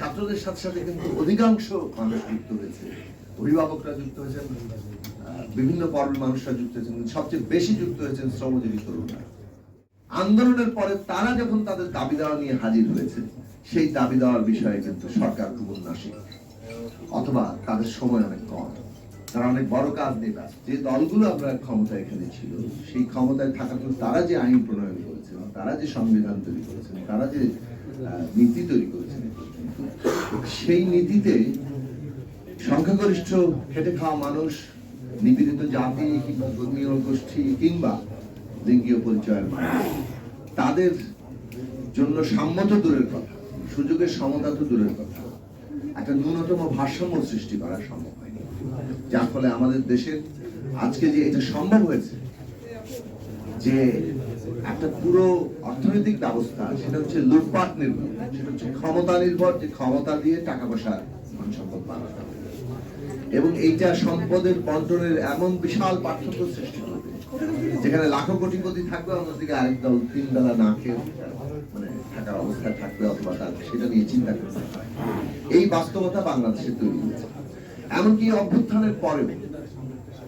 ছাত্রদের সাথে সাথে কিন্তু অধিকাংশ মানুষ যুক্ত হয়েছে। অভিভাবকরা যুক্ত হয়েছেন, বিভিন্ন পর্বের মানুষরা যুক্ত হয়েছেন সবচেয়ে বেশি যুক্ত হয়েছেন শ্রমজীবী তরুণরা। আন্দোলনের পরে তারা যখন তাদের দাবি দেওয়া নিয়ে হাজির হয়েছে, সেই দাবি দেওয়ার বিষয়ে কিন্তু সরকার খুব উন্নাসী অথবা তাদের সময় অনেক কম। তারা অনেক বড় কাজ নিয়ে ব্যস্ত। যে দলগুলো আপনার ক্ষমতায় এখানে ছিল, সেই ক্ষমতায় থাকার পর তারা যে আইন প্রণয়ন করেছেন তারা যে সংবিধান তৈরি করেছেন তারা যে নীতি তৈরি করেছেন সেই নীতিতে সংখ্যাগরিষ্ঠ খেটে খাওয়া মানুষ, নিপীড়িত জাতি কিংবা ধর্মীয় গোষ্ঠী কিংবা লিঙ্গীয় পরিচয়ের মানুষ, তাদের জন্য সাম্যত দূরের কথা, সুযোগের সমতা তো দূরের কথা। একটা ন্যূনতম ভারসাম্য সৃষ্টি করা সম্ভব। যার ফলে আমাদের দেশের আজকে যে এটা সম্ভব হয়েছে, যে একটা পুরো অর্থনৈতিক ব্যবস্থা, সেটা হচ্ছে লুটপাট নির্ভর সেটা হচ্ছে ক্ষমতা নির্ভর, যে ক্ষমতা দিয়ে টাকা পয়সা সম্পদ বানাতে এবং এইটা সম্পদের বন্টনের এমন বিশাল পার্থক্য সৃষ্টি করবে, যেখানে লাখো কোটিপতি থাকবে, অন্যদিকে আরেক দল তিন বেলা না খেয়ে মানে থাকার অবস্থায় থাকবে, অথবা তার সেটা নিয়ে চিন্তা করতে এই বাস্তবতা বাংলাদেশে তৈরি হয়েছে। এমনকি অভ্যুত্থানের পরেও,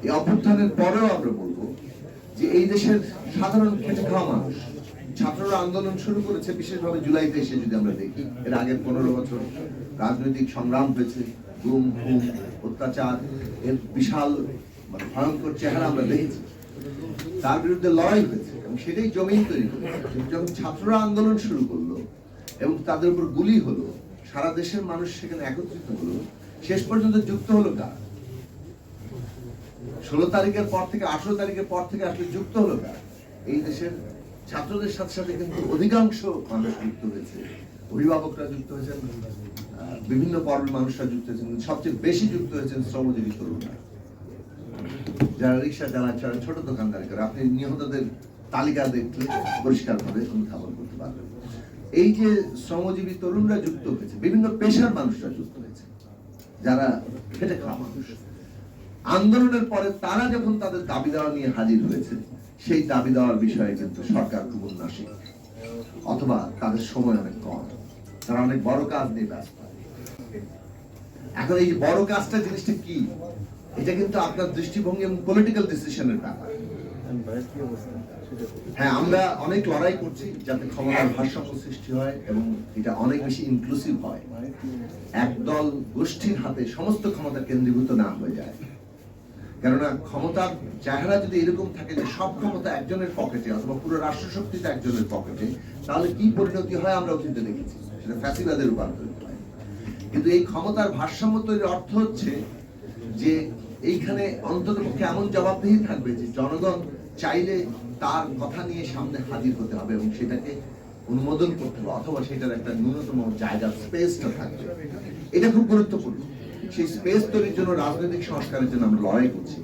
এই অভ্যুত্থানের পরেও আমরা বলব যে এই দেশের সাধারণ খেটে খাওয়া মানুষ, ছাত্ররা আন্দোলন শুরু করেছে, বিশেষভাবে জুলাইতে এসে যদি আমরা দেখি, এর আগের পনেরো বছর রাজনৈতিক সংগ্রাম হয়েছে, গুম খুম অত্যাচার, এর বিশাল মানে ভয়ঙ্কর চেহারা আমরা দেখেছি। তার বিরুদ্ধে লড়াই হয়েছে এবং সেটাই জমিন তৈরি করেছে যখন ছাত্ররা আন্দোলন শুরু করল এবং তাদের উপর গুলি হলো, সারা দেশের মানুষ সেখানে একত্রিত হলো শেষ পর্যন্ত যুক্ত হলো কার ষোলো তারিখের পর থেকে, আঠারো তারিখের পর থেকে আসলে যুক্ত হলো কার এই দেশের ছাত্রদের সাথে সাথে কিন্তু অধিকাংশ মানুষ যুক্ত হয়েছে। অভিভাবকরা যুক্ত হয়েছেন বিভিন্ন পর্বের মানুষরা যুক্ত হয়েছেন সবচেয়ে বেশি যুক্ত হয়েছেন শ্রমজীবী তরুণরা। যারা রিক্সা চালায়, যারা ছোট দোকানদারি করে, আপনি নিহতদের তালিকা দেখলে পরিষ্কার ভাবে অনুধাবন করতে পারবেন। এই যে শ্রমজীবী তরুণরা যুক্ত হয়েছে, বিভিন্ন পেশার মানুষরা যুক্ত হয়েছে যারা খেটে খাওয়া মানুষ। আন্দোলনের পরে তারা যখন তাদের দাবি দেওয়া নিয়ে হাজির হয়েছে, সেই দাবি দেওয়ার বিষয়ে কিন্তু সরকার খুব উন্নাসিক অথবা তাদের সময় অনেক কম। তারা অনেক বড় কাজ নিয়ে ব্যস্ত। এখন এই বড় কাজটা জিনিসটা কি? এটা কিন্তু আপনার দৃষ্টিভঙ্গি এবং পলিটিক্যাল ডিসিশনের ব্যাপার। হ্যাঁ আমরা অনেক লড়াই করছি যাতে ক্ষমতার ভারসাম্য সৃষ্টি হয় এবং এটা অনেক বেশি ইনক্লুসিভ হয়। একদল গোষ্ঠীর হাতে সমস্ত ক্ষমতা কেন্দ্রীভূত না হয়ে যায়। কেননা ক্ষমতার চেহারা যদি এরকম থাকে যে সব ক্ষমতা একজনের পকেটে অথবা পুরো রাষ্ট্রশক্তিটা একজনের পকেটে তাহলে কি পরিণতি হয় আমরা অতীতে দেখেছি। সেটা ফ্যাসিবাদের রূপান্তরিত হয়। কিন্তু এই ক্ষমতার ভারসাম্য তৈরির অর্থ হচ্ছে যে এইখানে অন্তত পক্ষে এমন জবাবদিহি থাকবে যে জনগণ চাইলে তার কথা নিয়ে সামনে হাজির হতে হবে এবং সেটাকে অনুমোদন করতে হবে, অথবা সেটার একটা ন্যূনতম জায়গা স্পেসটা থাকবে। এটা খুব গুরুত্বপূর্ণ। সেই স্পেস তৈরির জন্য রাজনৈতিক সংস্কারের জন্য আমরা লড়াই করছি।